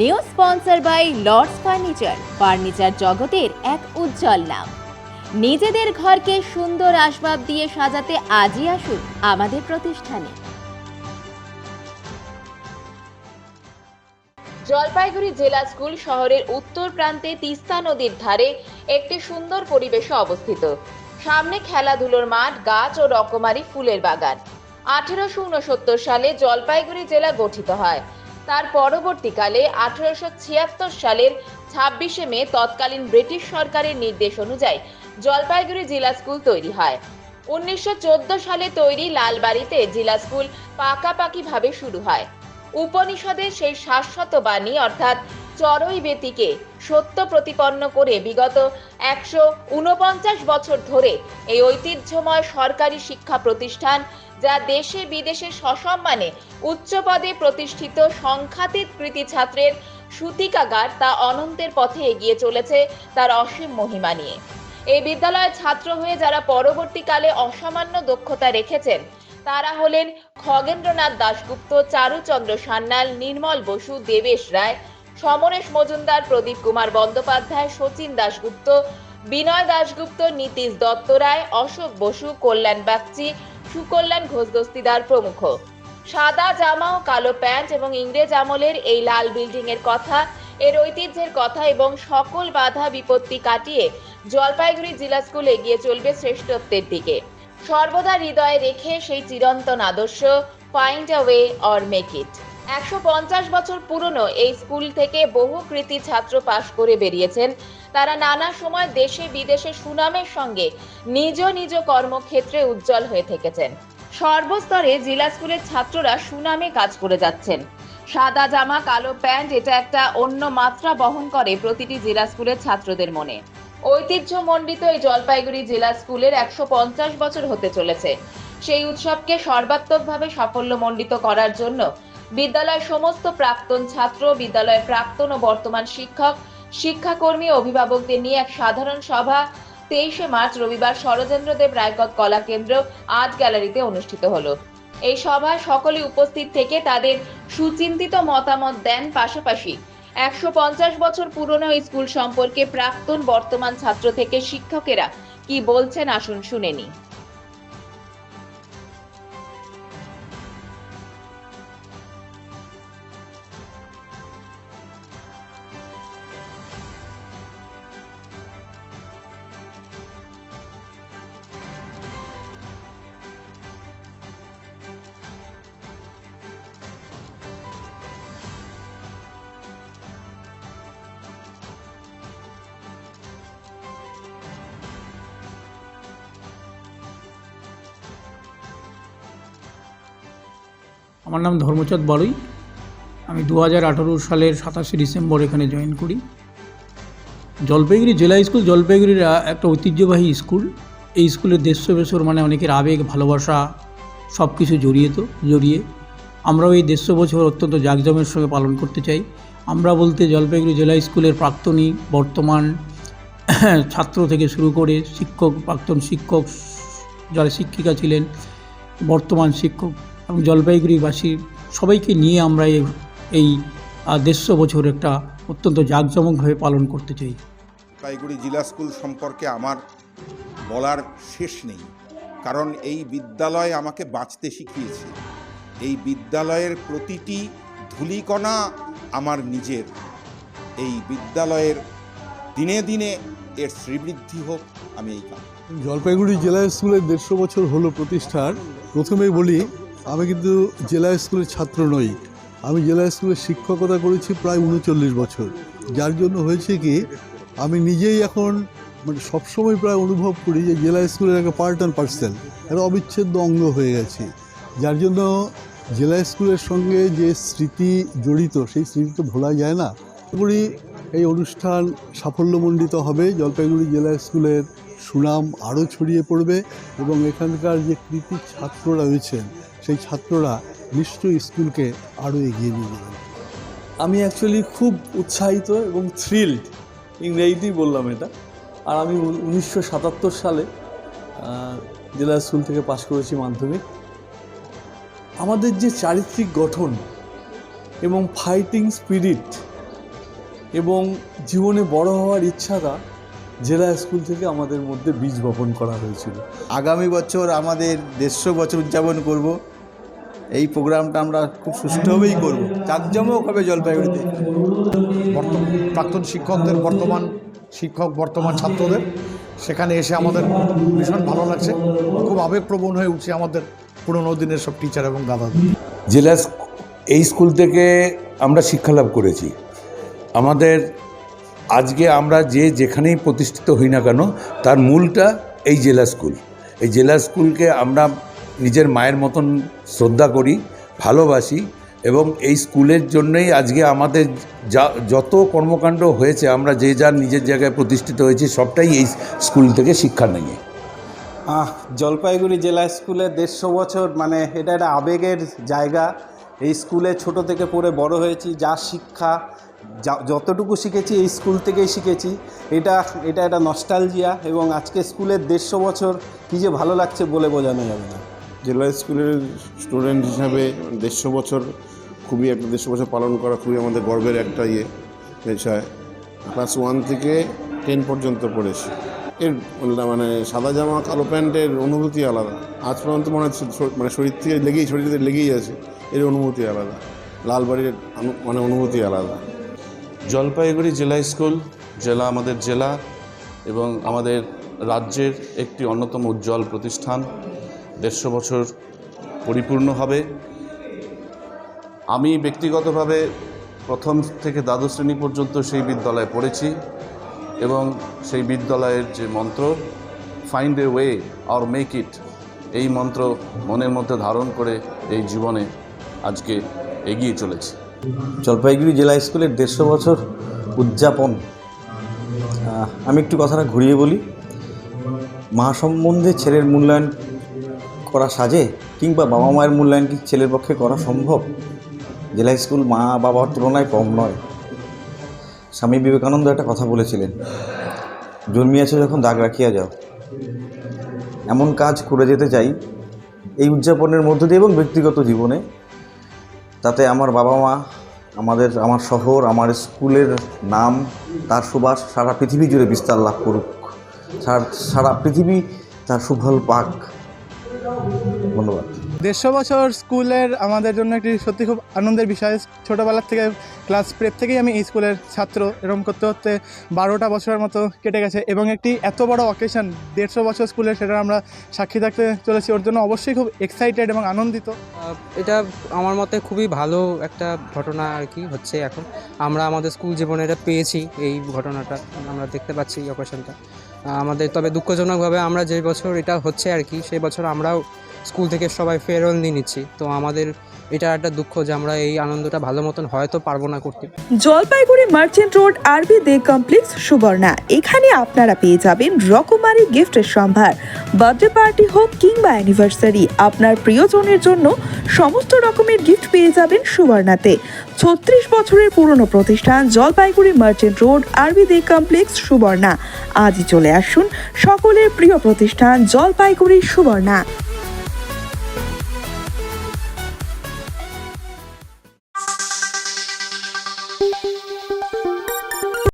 New sponsor by Lords furniture. Furniture জগতের এক উজ্জ্বল নাম। নিজেদের ঘরকে সুন্দর আসবাব দিয়ে সাজাতে আজই আসুন আমাদের প্রতিষ্ঠানে। জলপাইগুড়ি জেলা স্কুল শহরের উত্তর প্রান্তে তিস্তা নদীর ধারে একটি সুন্দর পরিবেশে অবস্থিত। সামনে খেলাধুলোর মাঠ, গাছ ও রকমারি ফুলের বাগান। আঠেরোশো উনসত্তর সালে জলপাইগুড়ি জেলা গঠিত হয়। তার পরবর্তীকালে আঠারোশো ছিয়াত্তর সালের ছাব্বিশে মে তৎকালীন ব্রিটিশ সরকারের নির্দেশ অনুযায়ী জলপাইগুড়ি জেলা স্কুল তৈরি হয়। উনিশশো চোদ্দ সালে তৈরি লালবাড়িতে জেলা স্কুল পাকাপাকিভাবে শুরু হয়। উপনিষদের সেই শাশ্বত বাণী অর্থাৎ চরই বেতিকে সত্য প্রতিপন্ন করে বিগত একশো উনপঞ্চাশ বছর ধরে এই ঐতিহ্যময় সরকারি শিক্ষা প্রতিষ্ঠান যা দেশে বিদেশে সসম্মানে উচ্চ পদে প্রতিষ্ঠিত সংখ্যাতীত কৃতি ছাত্রের সূতিকাগার তা অনন্তের পথে এগিয়ে চলেছে তার অসীম মহিমা নিয়ে। এই বিদ্যালয়ের ছাত্র হয়ে যারা পরবর্তীকালে অসামান্য দক্ষতা রেখেছেন, তারা হলেন খগেন্দ্রনাথ দাশগুপ্ত, চারুচন্দ্র সান্যাল, নির্মল বসু, দেবেশ রায়, সমরেশ মজুমদার, প্রদীপ কুমার বন্দ্যোপাধ্যায়, সচিন দাশগুপ্ত, বিনয় দাশগুপ্ত, নীতিশ দত্ত রায়, অশোক বসু, কল্যাণ বাগচি সুকল্যাণ ঘোষ দস্তিদার প্রমুখ। সাদা জামা ও কালো প্যান্ট এবং ইংরেজ আমলের এই লাল বিল্ডিং এর কথা, এর ঐতিহ্যের কথা এবং সকল বাধা বিপত্তি কাটিয়ে জলপাইগুড়ি জিলা স্কুল এগিয়ে চলবে শ্রেষ্ঠত্বের দিকে। সর্বদা হৃদয়ে রেখে সেই চিরন্তন আদর্শ find a way or make it একশো পঞ্চাশ বছর পুরনো এই স্কুল থেকে বহু কৃতি ছাত্র পাশ করে বেরিয়েছেন। তারা নানা সময় দেশে বিদেশে সুনামের সঙ্গে নিজ নিজ কর্মক্ষেত্রে উজ্জ্বল হয়ে থেকেছেন। সর্বস্তরে জেলা স্কুলের ছাত্ররা সুনামে কাজ করে যাচ্ছেন। সাদা জামা, কালো প্যান্ট, এটা একটা অন্য মাত্রা বহন করে প্রতিটি জেলা স্কুলের ছাত্রদের মনে। ঐতিহ্যমণ্ডিত এই জলপাইগুড়ি জেলা স্কুলের একশো পঞ্চাশ বছর হতে চলেছে। সেই উৎসবকে সর্বাত্মকভাবে সাফল্যমণ্ডিত করার জন্য বিদ্যালয়ের সমস্ত প্রাক্তন ছাত্র, বিদ্যালয়ের প্রাক্তন ও বর্তমান শিক্ষক, শিক্ষাকর্মী অভিভাবকদের নিয়ে এক সাধারণ সভা তেইশে মার্চ রবিবার শরজেন্দ্রদেব রায়কট কলা কেন্দ্র আর্ট গ্যালারিতে অনুষ্ঠিত হলো। এই সভায় সকলে উপস্থিত থেকে তাদের সুচিন্তিত মতামত দেন পাশাপাশি একশো পঞ্চাশ বছর পুরনো স্কুল সম্পর্কে প্রাক্তন বর্তমান ছাত্র থেকে শিক্ষকেরা কি বলছেন আসুন শুনে আমার নাম ধর্মচাঁদ বড়ুই আমি দু হাজার আঠারো সালের সাতাশে ডিসেম্বর এখানে জয়েন করি। জলপাইগুড়ি জেলা স্কুল, জলপাইগুড়ির একটা ঐতিহ্যবাহী স্কুল। এই স্কুলের দেড়শো বছর মানে অনেকের আবেগ, ভালোবাসা সব কিছু জড়িয়ে তো, জড়িয়ে। আমরাও এই দেড়শো বছর অত্যন্ত জাঁকজমের সঙ্গে পালন করতে চাই। আমরা বলতে জলপাইগুড়ি জেলা স্কুলের প্রাক্তনী, বর্তমান ছাত্র থেকে শুরু করে শিক্ষক, প্রাক্তন শিক্ষক, যারা শিক্ষিকা ছিলেন, বর্তমান শিক্ষক এবং জলপাইগুড়িবাসী সবাইকে নিয়ে আমরা এই এই দেড়শো বছর একটা অত্যন্ত জাঁকজমকভাবে পালন করতে চাই। জলপাইগুড়ি জেলা স্কুল সম্পর্কে আমার বলার শেষ নেই। কারণ এই বিদ্যালয় আমাকে বাঁচতে শিখিয়েছে। এই বিদ্যালয়ের প্রতিটি ধুলিকণা আমার নিজের। এই বিদ্যালয়ের দিনে দিনে এর শ্রীবৃদ্ধি হোক আমি এই কাম জলপাইগুড়ি জেলা স্কুলের দেড়শো বছর হলো প্রতিষ্ঠার। প্রথমেই বলি আমি কিন্তু জেলা স্কুলের ছাত্র নই। আমি জেলা স্কুলের শিক্ষকতা করেছি প্রায় উনচল্লিশ বছর। যার জন্য হয়েছে কি, আমি নিজেই এখন মানে সবসময় প্রায় অনুভব করি যে জেলা স্কুলের একটা পার্ট অ্যান্ড পার্সেল একটা অবিচ্ছেদ্য অঙ্গ হয়ে গেছে। যার জন্য জেলা স্কুলের সঙ্গে যে স্মৃতি জড়িত, সেই স্মৃতি তো ভোলা যায় না। করি এই অনুষ্ঠান সাফল্যমণ্ডিত হবে। জলপাইগুড়ি জেলা স্কুলের সুনাম আরও ছড়িয়ে পড়বে এবং এখানকার যে কৃতি ছাত্ররা রয়েছেন, সেই ছাত্ররা নিশ্চয়ই স্কুলকে আরও এগিয়ে নিয়ে যাবেন। আমি অ্যাকচুয়ালি খুব উৎসাহিত এবং থ্রিলড ইংরেজিতেই বললাম এটা। আর আমি উনিশশো সাতাত্তর সালে জেলা স্কুল থেকে পাশ করেছি মাধ্যমিক। আমাদের যে চারিত্রিক গঠন এবং ফাইটিং স্পিরিট এবং জীবনে বড় হওয়ার ইচ্ছাটা জেলা স্কুল থেকে আমাদের মধ্যে বীজ বপন করা হয়েছিল। আগামী বছর আমাদের দেড়শো বছর উদযাপন করব। এই প্রোগ্রামটা আমরা খুব সুষ্ঠুভাবেই করব। জাঁকজমক হবে জলপাইগুড়িতে। বর্তমান প্রাক্তন শিক্ষকদের বর্তমান শিক্ষক বর্তমান ছাত্রদের সেখানে এসে আমাদের ভীষণ ভালো লাগছে। খুব আবেগপ্রবণ হয়ে উঠছে আমাদের পুরনো দিনের সব টিচার এবং দাদাদের। জেলা এই স্কুল থেকে আমরা শিক্ষালাভ করেছি। আমাদের আজকে আমরা যে যেখানেই প্রতিষ্ঠিত হই না কেন তার মূলটা এই জেলা স্কুল। এই জেলা স্কুলকে আমরা নিজের মায়ের মতন শ্রদ্ধা করি ভালোবাসি এবং এই স্কুলের জন্যই আজকে আমাদের যা যত কর্মকাণ্ড হয়েছে আমরা যে যার নিজের জায়গায় প্রতিষ্ঠিত হয়েছি সবটাই এই স্কুল থেকে শিক্ষা নিয়ে। আহ, জলপাইগুড়ি জেলা স্কুলে দেড়শো বছর মানে এটা একটা আবেগের জায়গা। এই স্কুলে ছোট থেকে পড়ে বড় হয়েছি যা শিক্ষা যতটুকু শিখেছি, এই স্কুল থেকেই শিখেছি। এটা এটা একটা নস্টালজিয়া এবং আজকে স্কুলের দেড়শো বছর কী যে ভালো লাগছে বলে বোঝানো যাবে না। জেলা স্কুলের স্টুডেন্ট হিসাবে দেড়শো বছর খুবই একটা, দেড়শো বছর পালন করা খুবই আমাদের গর্বের একটা ইয়ে বিষয়। ক্লাস ওয়ান থেকে টেন পর্যন্ত পড়েছি। এর মানে সাদা জামা, কালো প্যান্টের অনুভূতি আলাদা। আজ পর্যন্ত মনে হচ্ছে মানে শরীর থেকে লেগেই, শরীরে লেগেই আছে, এর অনুভূতি আলাদা। লালবাড়ির মানে অনুভূতি আলাদা। জলপাইগুড়ি জেলা স্কুল, জেলা আমাদের জেলা এবং আমাদের রাজ্যের একটি অন্যতম উজ্জ্বল প্রতিষ্ঠান। দেড়শো বছর পরিপূর্ণ হবে। আমি ব্যক্তিগতভাবে প্রথম থেকে দ্বাদশ শ্রেণি পর্যন্ত সেই বিদ্যালয়ে পড়েছি এবং সেই বিদ্যালয়ের যে মন্ত্র find a way or make it এই মন্ত্র মনের মধ্যে ধারণ করে এই জীবনে আজকে এগিয়ে চলেছি। জলপাইগুড়ি জেলা স্কুলের দেড়শো বছর উদযাপন। আমি একটু কথাটা ঘুরিয়ে বলি। মা সম্বন্ধে ছেলের মূল্যায়ন করা সাজে কিংবা বাবা মায়ের মূল্যায়ন কি ছেলের পক্ষে করা সম্ভব? জেলা স্কুল মা বাবার তুলনায় কম নয়। স্বামী বিবেকানন্দ একটা কথা বলেছিলেন জন্মিয়াছে যখন দাগ রাখিয়া যাও। এমন কাজ করে যেতে চাই এই উদযাপনের মধ্য দিয়ে এবং ব্যক্তিগত জীবনে তাতে আমার বাবা মা, আমাদের, আমার শহর, আমার স্কুলের নাম, তার সুবাস, সারা পৃথিবী জুড়ে বিস্তার লাভ করুক। সারা সারা পৃথিবী তার সুফল পাক। ধন্যবাদ। দেড়শো বছর স্কুলের আমাদের জন্য একটি সত্যি খুব আনন্দের বিষয়। ছোটোবেলার থেকে ক্লাস প্রেপ থেকেই আমি এই স্কুলের ছাত্র। এরকম করতে করতে বারোটা বছরের মতো কেটে গেছে এবং একটি এত বড় অকেশন দেড়শো বছর স্কুলের সেটা আমরা সাক্ষী থাকতে চলেছি। ওর জন্য অবশ্যই খুব এক্সাইটেড এবং আনন্দিত। এটা আমার মতে খুবই ভালো একটা ঘটনা আর কি হচ্ছে এখন। আমরা আমাদের স্কুল জীবনে এটা পেয়েছি এই ঘটনাটা। আমরা দেখতে পাচ্ছি এই অকেশনটা আমাদের, তবে দুঃখজনকভাবে আমরা যে বছর এটা হচ্ছে আর কি, সেই বছর আমরাও স্কুল থেকে সবাই ফেয়ারওয়েল নিয়ে নিচ্ছি। তো আমাদের এটা একটা দুঃখ যে আমরা এই আনন্দটা ভালো মতন হয়তো পারব না করতে। জলপাইগুড়ি মার্চেন্ট রোড আরবি দে কমপ্লেক্স সুবর্ণা। এখানে আপনারা পেয়ে যাবেন রকমারি গিফটের সম্ভার। বার্থডে পার্টি হোক কিংবা অ্যানিভার্সারি আপনার প্রিয়জনের জন্য সমস্ত রকমের গিফট পেয়ে যাবেন সুবর্ণাতে। ছত্রিশ বছরের পুরনো প্রতিষ্ঠান জলপাইগুড়ি মার্চেন্ট রোড আরবি দে কমপ্লেক্স সুবর্ণা। আজই চলে আসুন সকলের প্রিয় প্রতিষ্ঠান জলপাইগুড়ি সুবর্ণা।